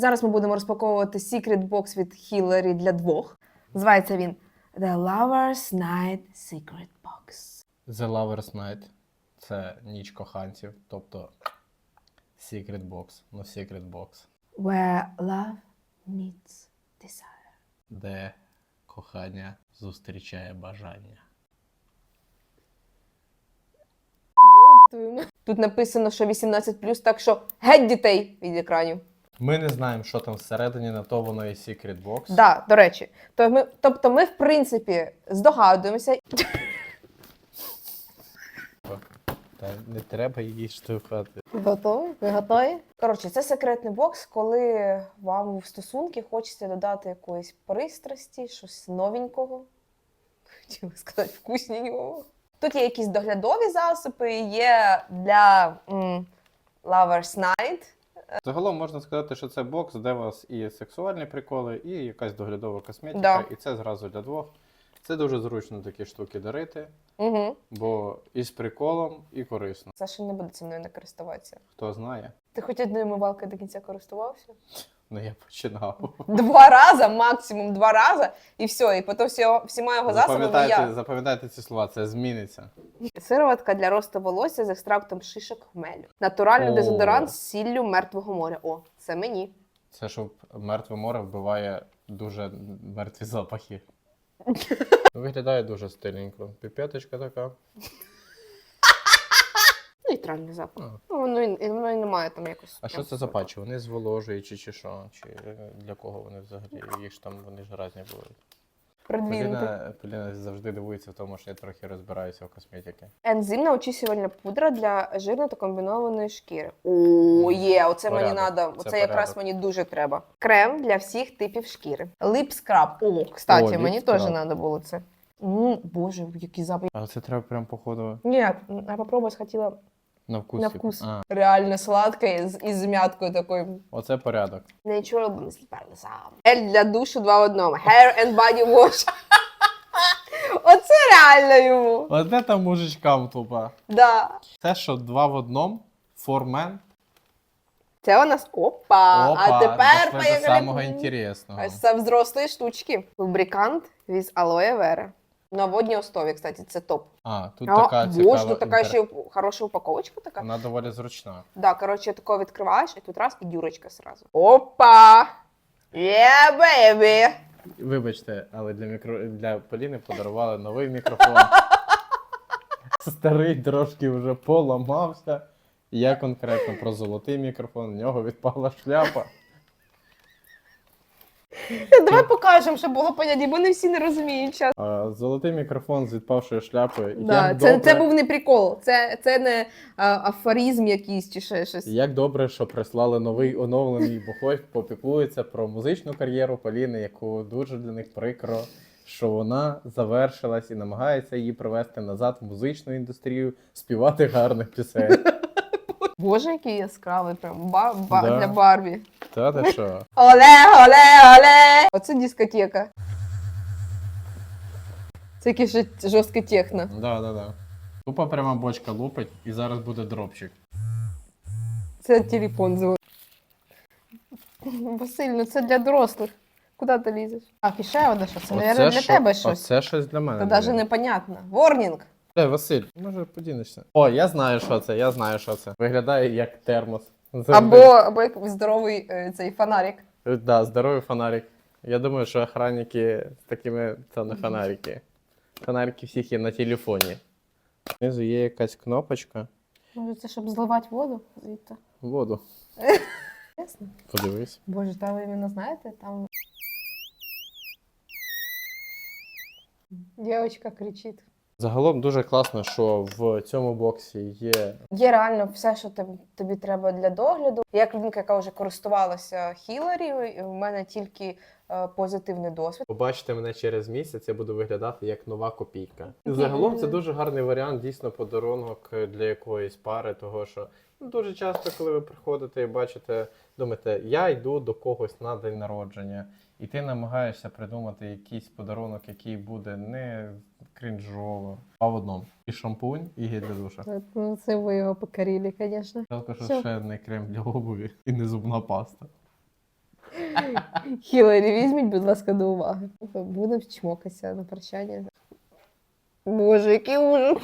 Зараз ми будемо розпаковувати Secret Box від Hillary для двох. Називається він The Lover's Night Secret Box. The Lover's Night це ніч коханців, тобто Secret Box, ну Secret Box, Where love meets desire. де кохання зустрічає бажання. Тут написано, що 18+, так що геть дітей від екранів. Ми не знаємо, що там всередині, на то воно і Secret Box. Да, до речі. То ми, тобто ми, в принципі, здогадуємося. Та не треба її штовхати. Готові? Ви готові? Коротше, це секретний бокс, коли вам в стосунки хочеться додати якоїсь пристрасті, щось новенького. Хотіла сказати вкусненького. Тут є якісь доглядові засоби, є для м, Lover's Night. Загалом можна сказати, що це бокс, де у вас і сексуальні приколи, і якась доглядова косметика, Да. і це зразу для двох. Це дуже зручно такі штуки дарити, Угу. бо і з приколом, і корисно. Саша не буде цим мною не користуватися. Хто знає, Ти хоч одною мивалки до кінця користувався? Ну я починав. Два рази, максимум два рази, і все. І потім всі, всіма його засобами Запам'ятайте, я. запам'ятайте ці слова, це зміниться. Сироватка для росту волосся з екстрактом шишок хмелю. Натуральний О. дезодорант з сіллю мертвого моря. О, це мені. Це щоб мертве море вбиває дуже мертві запахи. Виглядає дуже стильненько. Піпеточка така. Нейтральний запах. А. Ну, воно, і- воно і немає там якось. А що це за патчі? Вони зволожуючі чи що? Чи е, для кого вони взагалі? Їх ж там вони ж різні бувають. Поліна, Поліна завжди дивується в тому, що я трохи розбираюся в косметиці. Ензимна очищувальна пудра для жирної та комбінованої шкіри. О, є, оце мені Порядок. треба. Це Оце якраз порядок. мені дуже треба. Крем для всіх типів шкіри. Лип скраб. О, кстати, О, мені теж треба було це. М, Боже, який запах. А це треба прям походу Ні, я попробувати хотіла на вкус. на типу. вкус. А, Реально сладке з, із мяткою такою. оце порядок. Natural Sleeper сам. Ель для душу два в одному. Hair and body wash. Оце реально йому. От там мужичкам тупа? Да. Це що, два в одному? Формен? Це у нас опа. а тепер дошли до самого інтересного. Ось Це взрослі штучки. Лубрикант від алоє вера. На водній основі, кстати, це топ. А, тут А, така боже, цікава. тут така інтер- ще хороша упаковочка така. Вона доволі зручна. Да, коротше, тако відкриваєш, і тут раз, і дюрочка сразу. Опа! Yeah, baby! Вибачте, але для мікро для Поліни подарували новий мікрофон. Старий трошки вже поламався. Я конкретно про золотий мікрофон, в нього відпала шляпа. Давай покажемо, щоб було поняття, бо не всі не розуміють час. А, золотий мікрофон з відпавшою шляпою. Да, як, це, добре, це був не прикол, це, це не а, афоризм якийсь чи ще щось. як добре, що прислали новий оновлений, бо хоч попіклується про музичну кар'єру Поліни, яку дуже для них прикро, що вона завершилась і намагається її привести назад в музичну індустрію, співати гарних пісень. Боже, який яскравий, прям ба, ба, Да. для Барбі. Та ти що? Оле, оле, оле! Оце дискотека. Це якесь жорст- жорстке техно. Да, да, да. Тупо прямо бочка лупить, і зараз буде дропчик. Це телефон дзвонить. Василь, ну це для дорослих. Куди ти лізеш? А, і ще одне що. Це, мабуть, для тебе щось. Оце щось для мене. Це навіть непонятно. Ворнінг. Е, Василь, може подінешся? О, я знаю, що це, я знаю, що це. Виглядає як термос. Завжди. Або, або як здоровий е, цей фонарик. Е, Да, здоровий фонарик. Я думаю, що охранники з такими це не фонарики. Фонарики всіх є на телефоні. Знизу є якась кнопочка. Може, це щоб зливати воду звідти. Воду. Ясно. Подивись. Боже, там ви іменно знаєте, там. Дівчинка кричить. Загалом дуже класно, що в цьому боксі є Є реально все, що тобі, тобі треба для догляду. Як людинка, яка вже користувалася Хіларі, у мене тільки е, позитивний досвід. Побачите мене через місяць, я буду виглядати як нова копійка. Загалом це дуже гарний варіант, дійсно подарунок для якоїсь пари, того що ну, дуже часто, коли ви приходите і бачите, думаєте, я йду до когось на день народження, і ти намагаєшся придумати якийсь подарунок, який буде не крінжово, а в одному. І шампунь, і гель для душа. Ну, це ви його покорили, звісно. Жалко, що Всё. ще не крем для обуві і не зубна паста. Хіларі, візьміть, будь ласка, до уваги. Будемо чмокатися на прощання. Боже, який ужас.